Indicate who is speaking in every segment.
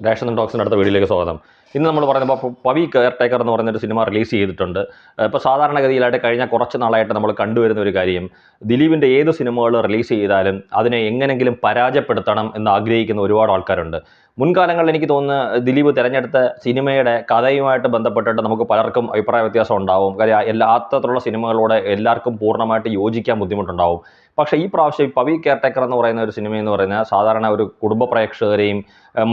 Speaker 1: Ration ടോക്സിന്റെ അടുത്ത വീഡിയോയിലേക്ക് സ്വാഗതം. ഇന്ന് നമ്മൾ പറയുമ്പോൾ പവി കെയർ ടേക്കർ എന്ന് പറഞ്ഞൊരു സിനിമ റിലീസ് ചെയ്തിട്ടുണ്ട്. ഇപ്പോൾ സാധാരണഗതിയിലായിട്ട് കഴിഞ്ഞ കുറച്ച് നാളായിട്ട് നമ്മൾ കണ്ടുവരുന്ന ഒരു കാര്യം ദിലീപിന്റെ ഏത് സിനിമകൾ റിലീസ് ചെയ്താലും അതിനെ എങ്ങനെങ്കിലും പരാജയപ്പെടുത്തണം എന്ന് ആഗ്രഹിക്കുന്ന ഒരുപാട് ആൾക്കാരുണ്ട്. മുൻകാലങ്ങളിൽ എനിക്ക് തോന്നുന്നു ദിലീപ് തിരഞ്ഞെടുത്ത സിനിമയുടെ കഥയുമായിട്ട് ബന്ധപ്പെട്ടിട്ട് നമുക്ക് പലർക്കും അഭിപ്രായ വ്യത്യാസം ഉണ്ടാവും. കാര്യം എല്ലാ അത്തരത്തിലുള്ള സിനിമകളോട് എല്ലാവർക്കും പൂർണമായിട്ട് യോജിക്കാൻ ബുദ്ധിമുട്ടുണ്ടാവും. പക്ഷേ ഈ പ്രാവശ്യം പവി കെയർ ടേക്കർ എന്ന് പറയുന്ന ഒരു സിനിമ എന്ന് പറയുന്നത് സാധാരണ ഒരു കുടുംബ പ്രേക്ഷകരെയും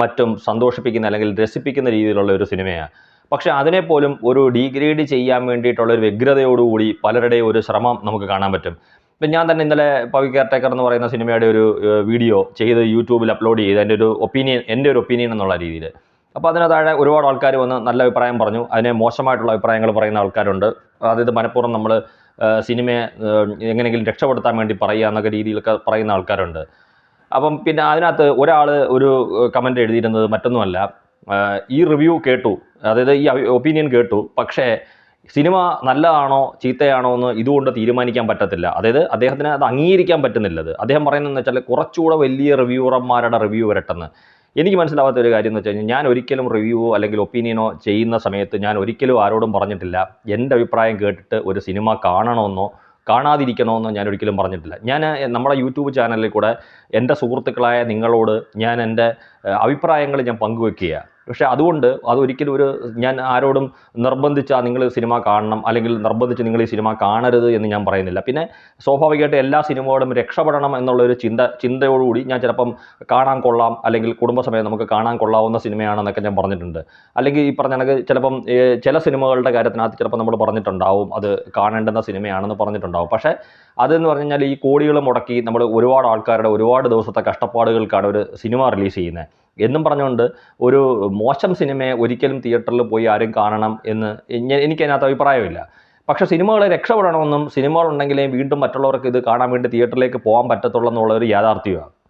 Speaker 1: മറ്റും സന്തോഷിപ്പിക്കുന്ന അല്ലെങ്കിൽ രസിപ്പിക്കുന്ന രീതിയിലുള്ള ഒരു സിനിമയാണ്. പക്ഷേ അതിനെപ്പോലും ഒരു ഡീഗ്രേഡ് ചെയ്യാൻ വേണ്ടിയിട്ടുള്ള ഒരു വ്യഗ്രതയോടുകൂടി പലരുടെയും ഒരു ശ്രമം നമുക്ക് കാണാൻ പറ്റും. ഇപ്പം ഞാൻ തന്നെ ഇന്നലെ പവി കെയർടേക്കർ എന്ന് പറയുന്ന സിനിമയുടെ ഒരു വീഡിയോ ചെയ്ത് യൂട്യൂബിൽ അപ്ലോഡ് ചെയ്ത് എന്റെ ഒരു ഒപ്പീനിയൻ എന്റെ ഒരു ഒപ്പീനിയൻ എന്നുള്ള രീതിയിൽ. അപ്പോൾ അതിന് താഴെ ഒരുപാട് ആൾക്കാർ വന്ന് നല്ല അഭിപ്രായം പറഞ്ഞു. അതിനെ മോശമായിട്ടുള്ള അഭിപ്രായങ്ങൾ പറയുന്ന ആൾക്കാരുണ്ട്. അതായത് മനഃപൂർവം നമ്മൾ സിനിമയെ എങ്ങനെയെങ്കിലും രക്ഷപ്പെടുത്താൻ വേണ്ടി പറയുക എന്നൊക്കെ രീതിയിലൊക്കെ പറയുന്ന ആൾക്കാരുണ്ട്. അപ്പം പിന്നെ അതിനകത്ത് ഒരാൾ ഒരു കമന്റ് എഴുതിയിരുന്നത് മറ്റൊന്നുമല്ല. ഈ റിവ്യൂ കേട്ടു. അതായത് ഈ ഒപ്പീനിയൻ കേട്ടു. പക്ഷേ സിനിമ നല്ലതാണോ ചീത്തയാണോ എന്ന് ഇതുകൊണ്ട് തീരുമാനിക്കാൻ പറ്റത്തില്ല. അതായത് അദ്ദേഹത്തിന് അത് അംഗീകരിക്കാൻ പറ്റുന്നില്ലത്. അദ്ദേഹം പറയുന്നതെന്ന് വെച്ചാൽ കുറച്ചുകൂടെ വലിയ റിവ്യൂറന്മാരുടെ റിവ്യൂ വരട്ടെന്ന്. എനിക്ക് മനസ്സിലാവാത്ത ഒരു കാര്യം എന്ന് വെച്ച് കഴിഞ്ഞാൽ ഞാൻ ഒരിക്കലും റിവ്യൂവോ അല്ലെങ്കിൽ ഒപ്പീനിയനോ ചെയ്യുന്ന സമയത്ത് ഞാൻ ഒരിക്കലും ആരോടും പറഞ്ഞിട്ടില്ല. എന്റെ അഭിപ്രായം കേട്ടിട്ട് ഒരു സിനിമ കാണണമെന്നോ കാണാതിരിക്കണമെന്നോ ഞാൻ ഒരിക്കലും പറഞ്ഞിട്ടില്ല. ഞാൻ നമ്മുടെ യൂട്യൂബ് ചാനലിൽ കൂടെ എന്റെ സുഹൃത്തുക്കളായ നിങ്ങളോട് ഞാൻ എന്റെ അഭിപ്രായങ്ങൾ ഞാൻ പങ്കുവെക്കുക പക്ഷേ അതുകൊണ്ട് അതൊരിക്കലും ഒരു ഞാൻ ആരോടും നിർബന്ധിച്ചാൽ നിങ്ങൾ സിനിമ കാണണം അല്ലെങ്കിൽ നിർബന്ധിച്ച് നിങ്ങൾ ഈ സിനിമ കാണരുത് എന്ന് ഞാൻ പറയുന്നില്ല. പിന്നെ സ്വാഭാവികമായിട്ട് എല്ലാ സിനിമയോടും രക്ഷപ്പെടണം എന്നുള്ളൊരു ചിന്ത ചിന്തയോടുകൂടി ഞാൻ ചിലപ്പം കാണാൻ കൊള്ളാം അല്ലെങ്കിൽ കുടുംബസമയം നമുക്ക് കാണാൻ കൊള്ളാവുന്ന സിനിമയാണെന്നൊക്കെ ഞാൻ പറഞ്ഞിട്ടുണ്ട്. അല്ലെങ്കിൽ ഈ പറഞ്ഞ കണക്ക് ചിലപ്പം ചില സിനിമകളുടെ കാര്യത്തിനകത്ത് ചിലപ്പോൾ നമ്മൾ പറഞ്ഞിട്ടുണ്ടാവും അത് കാണേണ്ടുന്ന സിനിമയാണെന്ന് പറഞ്ഞിട്ടുണ്ടാവും. പക്ഷേ അതെന്ന് പറഞ്ഞു കഴിഞ്ഞാൽ ഈ കോടികൾ മുടക്കി നമ്മൾ ഒരുപാട് ആൾക്കാരുടെ ഒരുപാട് ദിവസത്തെ കഷ്ടപ്പാടുകൾക്കാണ് ഒരു സിനിമ റിലീസ് ചെയ്യുന്നത്. എന്നും പറഞ്ഞുകൊണ്ട് ഒരു മോശം സിനിമയെ ഒരിക്കലും തിയേറ്ററിൽ പോയി ആരും കാണണം എന്ന് എനിക്കതിനകത്ത് അഭിപ്രായമില്ല. പക്ഷേ സിനിമകളെ രക്ഷപ്പെടണമെന്നും സിനിമകളുണ്ടെങ്കിലേ വീണ്ടും മറ്റുള്ളവർക്ക് ഇത് കാണാൻ വേണ്ടി തിയേറ്ററിലേക്ക് പോകാൻ പറ്റത്തുള്ളൂ എന്നുള്ള ഒരു യാഥാർത്ഥ്യമാണ്.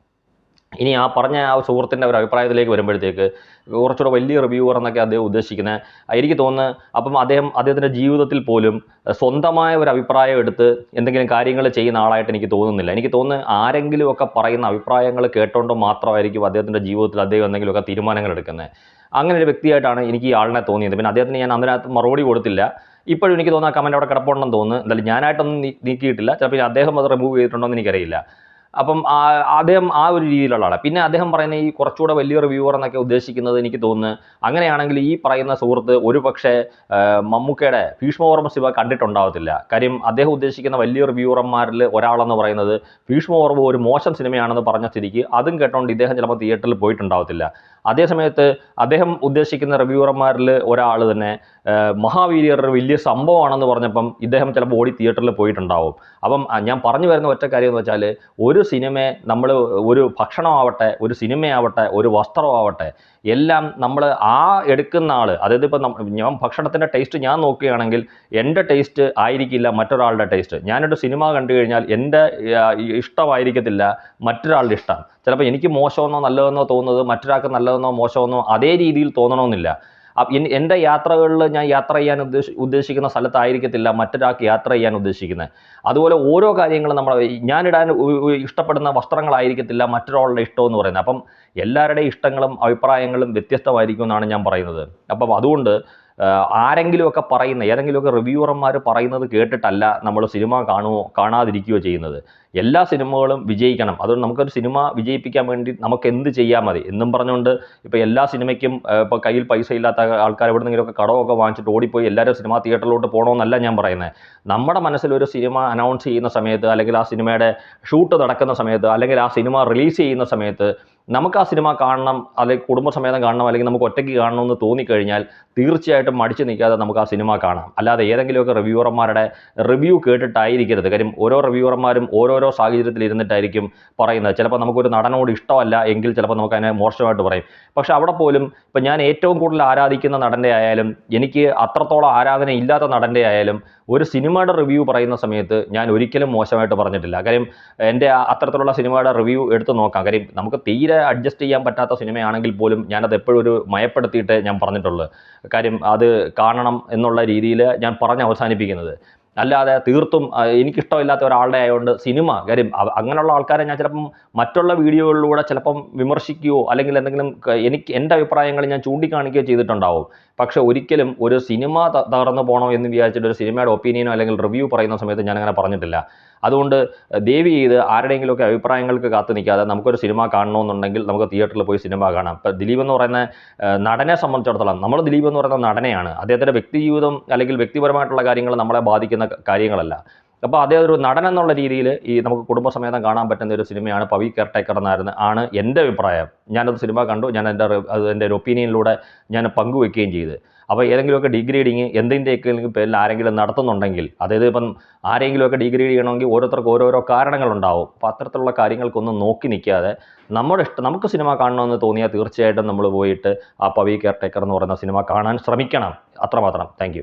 Speaker 1: ഇനി ആ പറഞ്ഞ ആ സുഹൃത്തിന്റെ ഒരു അഭിപ്രായത്തിലേക്ക് വരുമ്പോഴത്തേക്ക് കുറച്ചുകൂടെ വലിയ റിവ്യൂവർ എന്നൊക്കെ അദ്ദേഹം ഉദ്ദേശിക്കുന്നത് എനിക്ക് തോന്നുന്നു അപ്പം അദ്ദേഹം അദ്ദേഹത്തിന്റെ ജീവിതത്തിൽ പോലും സ്വന്തമായ ഒരു അഭിപ്രായം എടുത്ത് എന്തെങ്കിലും കാര്യങ്ങൾ ചെയ്യുന്ന ആളായിട്ട് എനിക്ക് തോന്നുന്നില്ല. എനിക്ക് തോന്നുന്നു ആരെങ്കിലുമൊക്കെ പറയുന്ന അഭിപ്രായങ്ങൾ കേട്ടോണ്ടോ മാത്രമായിരിക്കും അദ്ദേഹത്തിന്റെ ജീവിതത്തിൽ അദ്ദേഹം എന്തെങ്കിലുമൊക്കെ തീരുമാനങ്ങൾ എടുക്കുന്നത് അങ്ങനെ ഒരു വ്യക്തിയായിട്ടാണ് എനിക്ക് ഈ ആളിനെ തോന്നിയത്. പിന്നെ അദ്ദേഹത്തിന് ഞാൻ അതിനകത്ത് മറുപടി കൊടുത്തില്ല. ഇപ്പോഴും എനിക്ക് തോന്നുന്ന കമന്റ് അവിടെ കിടപ്പുണ്ടെന്ന് തോന്നുന്നു. എന്തായാലും ഞാനായിട്ടൊന്നും നീക്കിയിട്ടില്ല. ചിലപ്പോൾ അദ്ദേഹം അത് റിമൂവ് ചെയ്തിട്ടുണ്ടോ എന്ന് എനിക്കറിയില്ല. അപ്പം അദ്ദേഹം ആ ഒരു രീതിയിലുള്ള ആളാണ് പിന്നെ അദ്ദേഹം പറയുന്ന ഈ കുറച്ചുകൂടെ വലിയ റിവ്യൂവർ എന്നൊക്കെ ഉദ്ദേശിക്കുന്നത് എനിക്ക് തോന്നുന്നു അങ്ങനെയാണെങ്കിൽ ഈ പറയുന്ന സുഹൃത്ത് ഒരു പക്ഷേ മമ്മൂക്കയുടെ ഭീഷ്മവർമ്മ ശിവ കണ്ടിട്ടുണ്ടാവത്തില്ല. കാര്യം അദ്ദേഹം ഉദ്ദേശിക്കുന്ന വലിയ റിവ്യൂവർമാരിൽ ഒരാളെന്ന് പറയുന്നത് ഭീഷ്മവർമ്മ ഒരു മോശം സിനിമയാണെന്ന് പറഞ്ഞ സ്ഥിതിക്ക് അതും കേട്ടോണ്ട് ഇദ്ദേഹം ചിലപ്പോൾ തിയേറ്ററിൽ പോയിട്ടുണ്ടാവത്തില്ല. അതേസമയത്ത് അദ്ദേഹം ഉദ്ദേശിക്കുന്ന റിവ്യൂവർമാരിൽ ഒരാൾ തന്നെ മഹാവീര്യർ വലിയ സംഭവമാണെന്ന് പറഞ്ഞപ്പം ഇദ്ദേഹം ചിലപ്പോൾ ഓടി തിയേറ്ററിൽ പോയിട്ടുണ്ടാവും. അപ്പം ഞാൻ പറഞ്ഞു വരുന്ന ഒറ്റ കാര്യം എന്ന് വെച്ചാൽ ഒരു സിനിമയെ നമ്മൾ ഒരു ഭക്ഷണമാവട്ടെ ഒരു സിനിമയാവട്ടെ ഒരു വസ്ത്രമാവട്ടെ എല്ലാം നമ്മൾ ആ എടുക്കുന്ന ആൾ അതായത് ഇപ്പം ഞാൻ ഭക്ഷണത്തിന്റെ ടേസ്റ്റ് ഞാൻ നോക്കുകയാണെങ്കിൽ എന്റെ ടേസ്റ്റ് ആയിരിക്കില്ല മറ്റൊരാളുടെ ടേസ്റ്റ് ഞാനൊരു സിനിമ കണ്ടു കഴിഞ്ഞാൽ എന്റെ ഇഷ്ടമായിരിക്കത്തില്ല മറ്റൊരാളുടെ ഇഷ്ടം. ചിലപ്പോൾ എനിക്ക് മോശമെന്നോ നല്ലതെന്നോ തോന്നുന്നത് മറ്റൊരാൾക്ക് നല്ലതെന്നോ മോശമെന്നോ അതേ രീതിയിൽ തോന്നണമെന്നില്ല. എന്റെ യാത്രകളിൽ ഞാൻ യാത്ര ചെയ്യാൻ ഉദ്ദേശി ഉദ്ദേശിക്കുന്ന സ്ഥലത്തായിരിക്കത്തില്ല മറ്റൊരാൾക്ക് യാത്ര ചെയ്യാൻ ഉദ്ദേശിക്കുന്നത് അതുപോലെ ഓരോ കാര്യങ്ങളും നമ്മൾ ഞാനിടാൻ ഇഷ്ടപ്പെടുന്ന വസ്ത്രങ്ങളായിരിക്കത്തില്ല മറ്റൊരാളുടെ ഇഷ്ടം എന്ന് പറയുന്നത്. അപ്പം എല്ലാവരുടെയും ഇഷ്ടങ്ങളും അഭിപ്രായങ്ങളും വ്യത്യസ്തമായിരിക്കും എന്നാണ് ഞാൻ പറയുന്നത്. അപ്പം അതുകൊണ്ട് ആരെങ്കിലുമൊക്കെ പറയുന്ന ഏതെങ്കിലുമൊക്കെ റിവ്യൂവർമാർ പറയുന്നത് കേട്ടിട്ടല്ല നമ്മൾ സിനിമ കാണുമോ കാണാതിരിക്കുകയോ ചെയ്യുന്നത്. എല്ലാ സിനിമകളും വിജയിക്കണം. അതുകൊണ്ട് നമുക്കൊരു സിനിമ വിജയിപ്പിക്കാൻ വേണ്ടി നമുക്ക് എന്ത് ചെയ്യാൻ മതി? എന്നും പറഞ്ഞുകൊണ്ട് ഇപ്പോൾ എല്ലാ സിനിമയ്ക്കും ഇപ്പോൾ കയ്യിൽ പൈസ ഇല്ലാത്ത ആൾക്കാർ എവിടെന്നെങ്കിലുമൊക്കെ കടമൊക്കെ വാങ്ങിച്ചിട്ട് ഓടിപ്പോയി എല്ലാവരും സിനിമ തിയേറ്ററിലോട്ട് പോകണമെന്നല്ല ഞാൻ പറയുന്നത് നമ്മുടെ മനസ്സിൽ ഒരു സിനിമ അനൗൺസ് ചെയ്യുന്ന സമയത്ത് അല്ലെങ്കിൽ ആ സിനിമയുടെ ഷൂട്ട് നടക്കുന്ന സമയത്ത് അല്ലെങ്കിൽ ആ സിനിമ റിലീസ് ചെയ്യുന്ന സമയത്ത് നമുക്ക് ആ സിനിമ കാണണം അല്ലെങ്കിൽ കുടുംബസമേതം കാണണം അല്ലെങ്കിൽ നമുക്ക് ഒറ്റയ്ക്ക് കാണണം കാണണമെന്ന് തോന്നിക്കഴിഞ്ഞാൽ തീർച്ചയായിട്ടും മടിച്ചു നിൽക്കാതെ നമുക്ക് ആ സിനിമ കാണാം. അല്ലാതെ ഏതെങ്കിലുമൊക്കെ റിവ്യൂവർമാരുടെ റിവ്യൂ കേട്ടിട്ടായിരിക്കരുത്. കാര്യം ഓരോ റിവ്യൂവർമാരും ഓരോരോ സാഹചര്യത്തിൽ ഇരുന്നിട്ടായിരിക്കും പറയുന്നത്. ചിലപ്പോൾ നമുക്കൊരു നടനോട് ഇഷ്ടമല്ല എങ്കിൽ ചിലപ്പോൾ നമുക്ക് അതിനെ മോശമായിട്ട് പറയും. പക്ഷെ അവിടെ പോലും ഇപ്പം ഞാൻ ഏറ്റവും കൂടുതൽ ആരാധിക്കുന്ന നടന്റെ ആയാലും എനിക്ക് അത്രത്തോളം ആരാധന ഇല്ലാത്ത നടന്റെ ആയാലും ഒരു സിനിമയുടെ റിവ്യൂ പറയുന്ന സമയത്ത് ഞാൻ ഒരിക്കലും മോശമായിട്ട് പറഞ്ഞിട്ടില്ല. കാര്യം എന്റെ അത്തരത്തിലുള്ള സിനിമയുടെ റിവ്യൂ എടുത്ത് നോക്കാം. കാര്യം നമുക്ക് തീരെ അഡ്ജസ്റ്റ് ചെയ്യാൻ പറ്റാത്ത സിനിമയാണെങ്കിൽ പോലും ഞാനത് എപ്പോഴും ഒരു മയപ്പെടുത്തിയിട്ട് ഞാൻ പറഞ്ഞിട്ടുള്ളൂ. കാര്യം അത് കാണണം എന്നുള്ള രീതിയിൽ ഞാൻ പറഞ്ഞ് അവസാനിപ്പിക്കുന്നത്. അല്ലാതെ തീർത്തും എനിക്കിഷ്ടമില്ലാത്ത ഒരാളുടെ ആയതുകൊണ്ട് സിനിമ കാര്യം അങ്ങനെയുള്ള ആൾക്കാരെ ഞാൻ ചിലപ്പം മറ്റുള്ള വീഡിയോകളിലൂടെ ചിലപ്പം വിമർശിക്കുകയോ അല്ലെങ്കിൽ എന്തെങ്കിലും എനിക്ക് എന്റെ അഭിപ്രായങ്ങൾ ഞാൻ ചൂണ്ടിക്കാണിക്കുകയോ ചെയ്തിട്ടുണ്ടാവും. പക്ഷെ ഒരിക്കലും ഒരു സിനിമ തകർന്നു പോകണോ എന്ന് വിചാരിച്ചിട്ട് ഒരു സിനിമയുടെ ഒപ്പീനിയനോ അല്ലെങ്കിൽ റിവ്യൂ പറയുന്ന സമയത്ത് ഞാൻ അങ്ങനെ പറഞ്ഞിട്ടില്ല. അതുകൊണ്ട് ദേവി ചെയ്ത് ആരുടെയെങ്കിലുമൊക്കെ അഭിപ്രായങ്ങൾക്ക് കാത്തു നിൽക്കാതെ നമുക്കൊരു സിനിമ കാണണമെന്നുണ്ടെങ്കിൽ നമുക്ക് തിയേറ്ററിൽ പോയി സിനിമ കാണാം. ഇപ്പം ദിലീപ് എന്ന് പറയുന്ന നടനെ സംബന്ധിച്ചിടത്തോളം നമ്മൾ ദിലീപ് എന്ന് പറയുന്ന നടനെയാണ്. അദ്ദേഹത്തിന്റെ വ്യക്തി ജീവിതം അല്ലെങ്കിൽ വ്യക്തിപരമായിട്ടുള്ള കാര്യങ്ങൾ നമ്മളെ ബാധിക്കുന്ന കാര്യങ്ങളല്ല. അപ്പോൾ അദ്ദേഹം ഒരു നടൻ എന്നുള്ള രീതിയിൽ ഈ നമുക്ക് കുടുംബസമേതം കാണാൻ പറ്റുന്ന ഒരു സിനിമയാണ് പവി കെയർടേക്കർ എന്നായിരുന്നു. ആണ് എന്റെ അഭിപ്രായം. ഞാനത് സിനിമ കണ്ടു. ഞാൻ എന്റെ അത് എന്റെ ഒരു ഒപ്പീനിയനിലൂടെ ഞാൻ പങ്കുവെക്കുകയും ചെയ്ത്. അപ്പോൾ ഏതെങ്കിലുമൊക്കെ ഡിഗ്രേഡിങ് എന്തിന്റെയൊക്കെ പേരിൽ ആരെങ്കിലും നടത്തുന്നുണ്ടെങ്കിൽ അതായത് ഇപ്പം ആരെങ്കിലുമൊക്കെ ഡിഗ്രേഡ് ചെയ്യണമെങ്കിൽ ഓരോരുത്തർക്ക് ഓരോരോ കാരണങ്ങളുണ്ടാവും. അപ്പോൾ അത്തരത്തിലുള്ള കാര്യങ്ങൾക്കൊന്നും നോക്കി നിൽക്കാതെ നമ്മുടെ ഇഷ്ടം നമുക്ക് സിനിമ കാണണമെന്ന് തോന്നിയാൽ തീർച്ചയായിട്ടും നമ്മൾ പോയിട്ട് ആ പവി കെയർടേക്കർ എന്ന് പറയുന്ന സിനിമ കാണാൻ ശ്രമിക്കണം. അത്രമാത്രം. താങ്ക്